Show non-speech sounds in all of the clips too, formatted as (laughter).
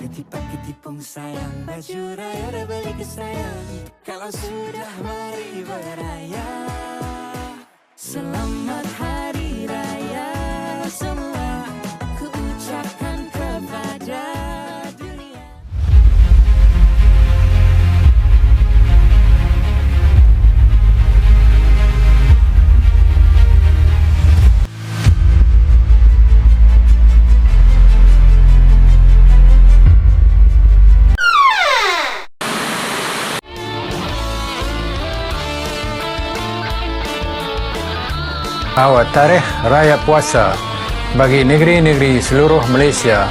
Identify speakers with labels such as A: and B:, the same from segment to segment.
A: Ketipak ketipung sayang Baju raya dah beli ke sayang. Kalau sudah mari beraya Selamat Hari
B: Awal tarikh Raya Puasa bagi negeri-negeri seluruh Malaysia.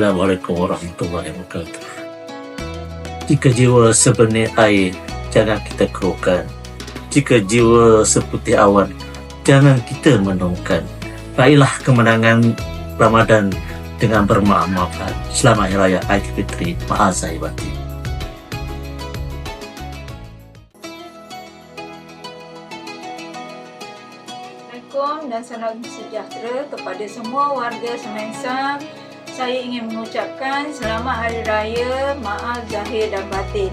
C: Assalamualaikum warahmatullahi wabarakatuh. Jika jiwa sebenih air, jangan kita keruhkan. Jika jiwa seputih awan, jangan kita menungkan. Raihlah kemenangan Ramadan dengan bermaaf-maafan. Selamat Hari Raya Aidilfitri. Ma'azaibati.
D: Assalamualaikum dan salam sejahtera kepada semua warga Semensang. Saya ingin mengucapkan selamat Hari Raya, maaf zahir dan batin.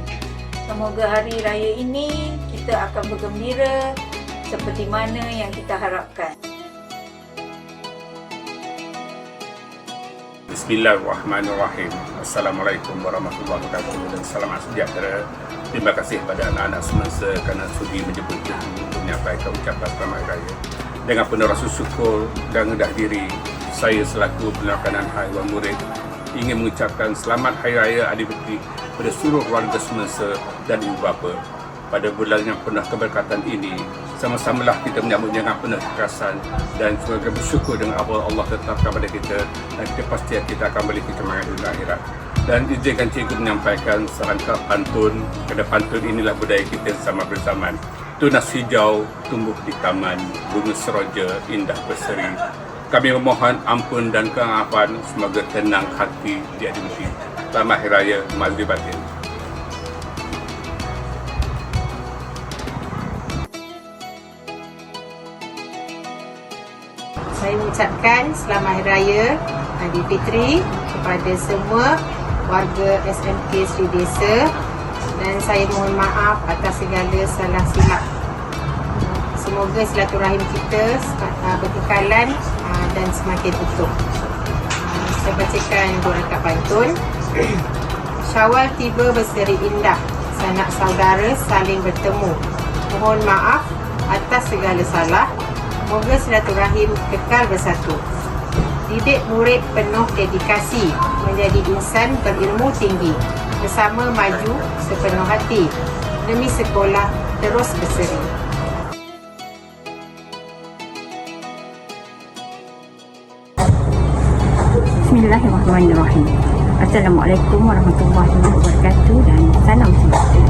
D: Semoga hari raya ini kita akan bergembira seperti mana yang kita harapkan.
E: Bismillahirrahmanirrahim. Assalamualaikum warahmatullahi wabarakatuh dan selamat sejahtera. Terima kasih kepada anak-anak semasa kerana sudi menjemput kita untuk menyampaikan ucapan selamat raya. Dengan penuh rasa syukur dan rendah diri, saya selaku pelakanan haiwan murid ingin mengucapkan selamat Hari Raya Aidilfitri kepada seluruh warga semasa dan ibu bapa. Pada bulan yang penuh keberkatan ini, sama-samalah kita menyambut dengan penuh kekerasan dan semoga bersyukur dengan apa Allah tetapkan pada kita dan kita pasti kita akan balik kemenangan dunia akhirat. Dan izinkan cikgu menyampaikan serangkap pantun kerana pantun inilah budaya kita sama berzaman. Tunas hijau tumbuh di taman, bunga seroja indah berseri. Kami memohon ampun dan keamapan, semoga tenang hati di Aidilfitri. Selamat Hari Raya Mazli Batin.
F: Saya mengucapkan Selamat Hari Raya Aidilfitri kepada semua warga SMK Sri Desa dan saya mohon maaf atas segala salah silap. Semoga silaturahim kita uh, berkekalan dan semakin utuh. Uh, Saya bacakan dua rakaat pantun. (clears throat) Syawal tiba berseri indah, sanak saudara saling bertemu. Mohon maaf atas segala salah. Moga silaturahim kekal bersatu. Didik murid penuh dedikasi menjadi insan berilmu tinggi. Bersama maju sepenuh hati demi sekolah terus berseri.
G: Bismillahirrahmanirrahim. Assalamualaikum warahmatullahi wabarakatuh dan salam sejahtera.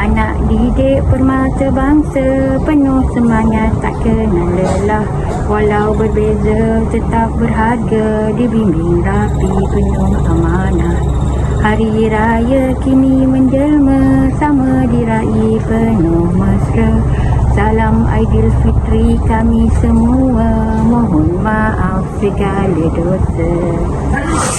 G: Anak didik permata bangsa penuh semangat tak kenal lelah walau berbeza tetap berharga dibimbing rapi penuh amanah Hari raya kini menjelma sama diraih penuh mesra Salam Aidilfitri kami semua Mohon maaf segala dosa.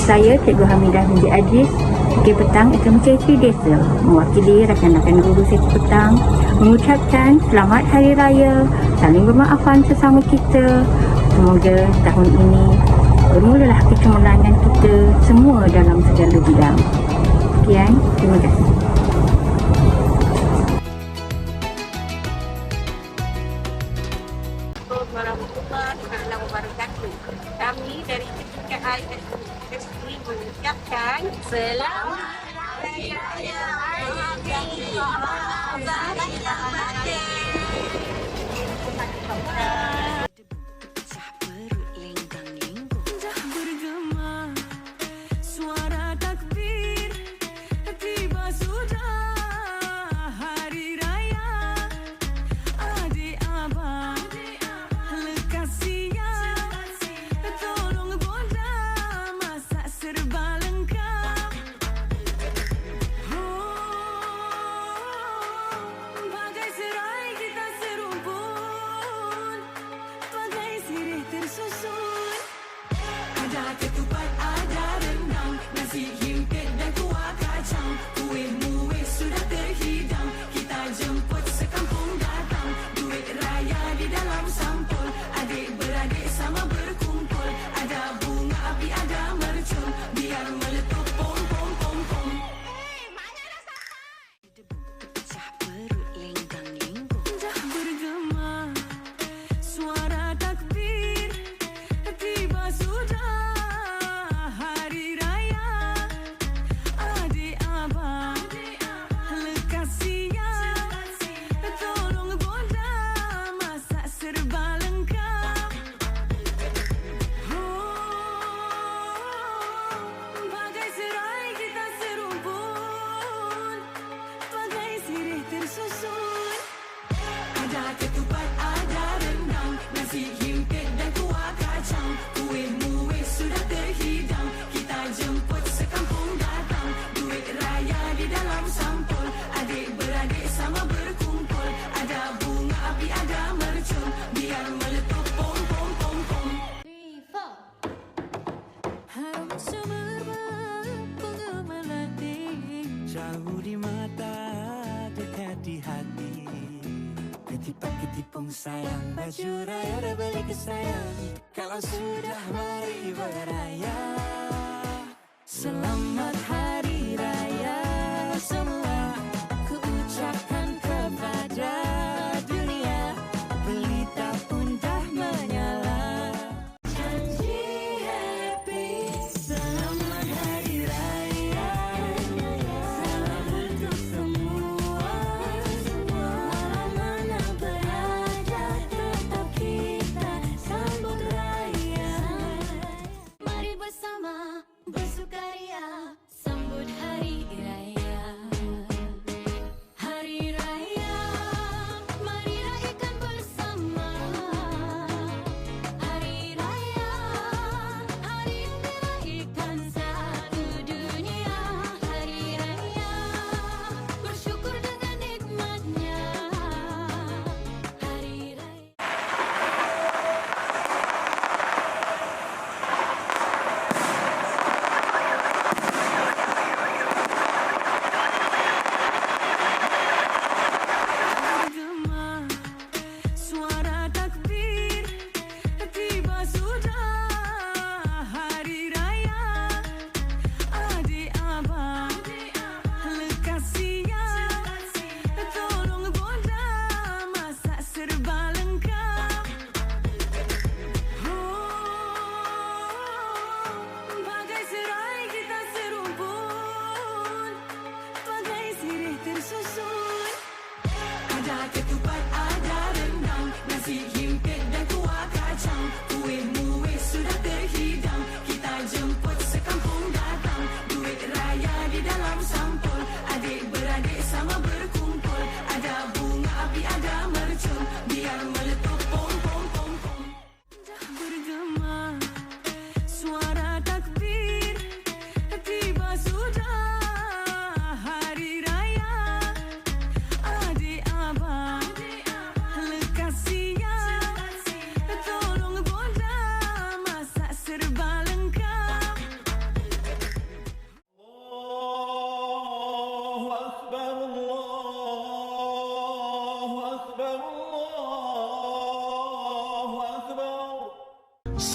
G: Saya Cikgu Hamidah binti Aziz Fikir Petang SMK Sri Desa. Mewakili rakan-rakan guru Fikir Petang Mengucapkan Selamat Hari Raya Saling bermaafan sesama kita. Semoga tahun ini Bermulalah kecemerlangan kita Semua dalam segala bidang. Sekian, terima kasih
A: See you. ada ketupat, ada rendang Nasi himpit dan kuah kacang Kuih muih sudah terhidang Kita jemput sekampung datang Duit raya di dalam sampul Adik beradik sama berkumpul Ada bunga api, ada mercun Biar meletup pom pom pom pom Three, four. Harum semerbak bunga melati Jauh di mata, dekat di hati. Pagi pakai tipung sayang Baju raya dah beli ke sayang? Kalau sudah mari beraya Selamat hari raya. Semua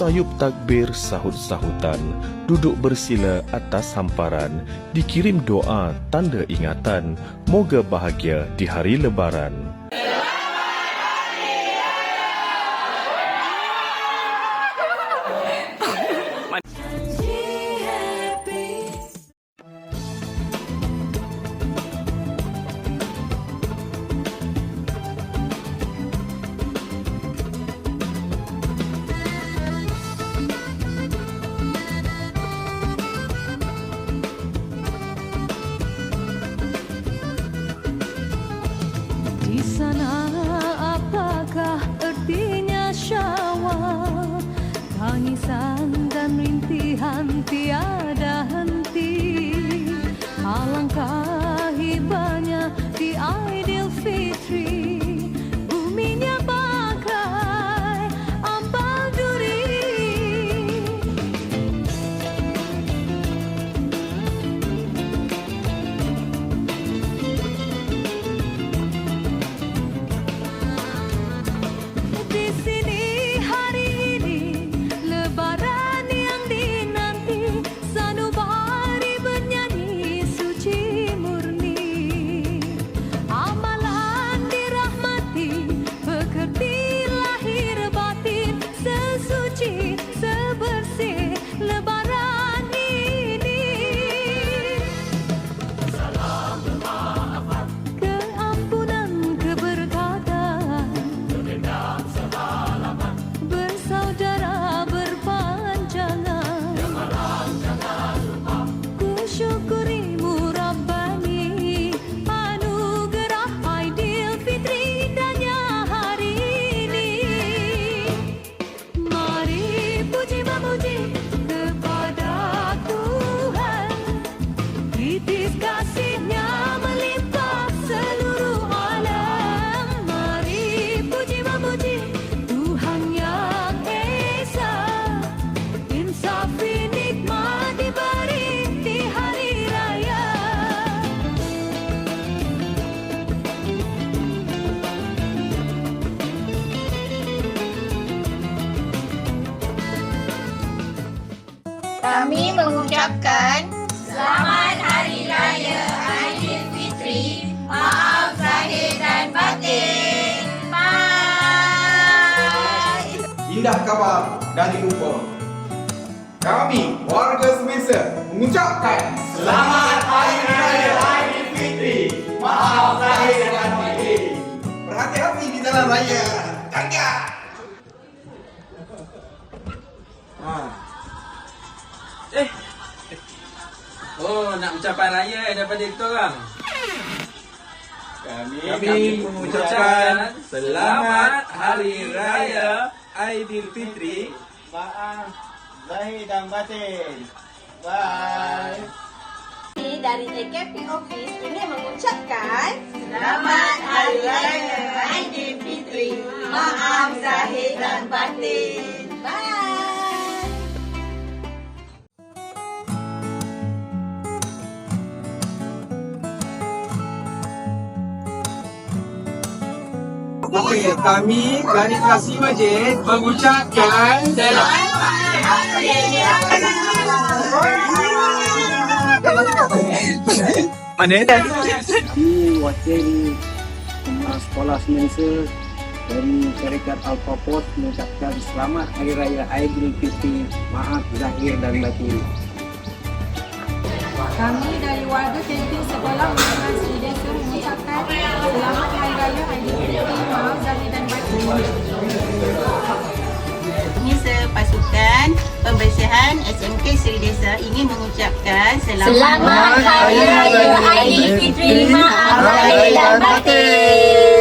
H: sayup takbir sahut-sahutan, duduk bersila atas hamparan, dikirim doa tanda ingatan, moga bahagia di hari lebaran.
I: Mengucapkan Selamat Hari Raya Aidilfitri. Maaf zahir dan batin. Bye.
J: Indah kabar dari lupa. Kami warga semesa mengucapkan Selamat Hari Raya Aidilfitri. Maaf lahir dan batin. Berhati-hati di jalan raya. Jaga.
K: Oh, nak ucapan raya daripada kita orang. Kami, kami mengucapkan selamat Hari Raya Aidilfitri. Maaf zahir dan batin. Bye.
L: Dari AKP Office ingin mengucapkan Selamat Hari Raya Aidilfitri. Maaf zahir dan batin. Bye.
J: Okey, kami dari Kasih Masjid mengucapkan Mana dah?
M: Mewakili uh, sekolah semasa dari syarikat Alpha Post mengucapkan selamat Hari Raya Aidilfitri. Maaf zahir dan batin.
L: Kami dari warga kantin sekolah Menteri Sri Desa mengucapkan selamat hari raya Aidilfitri maaf dari dan batin.
N: Ini sepasukan pembersihan SMK Seri Desa ingin mengucapkan selamat,
O: selamat hari raya Aidilfitri maaf dari dan batin.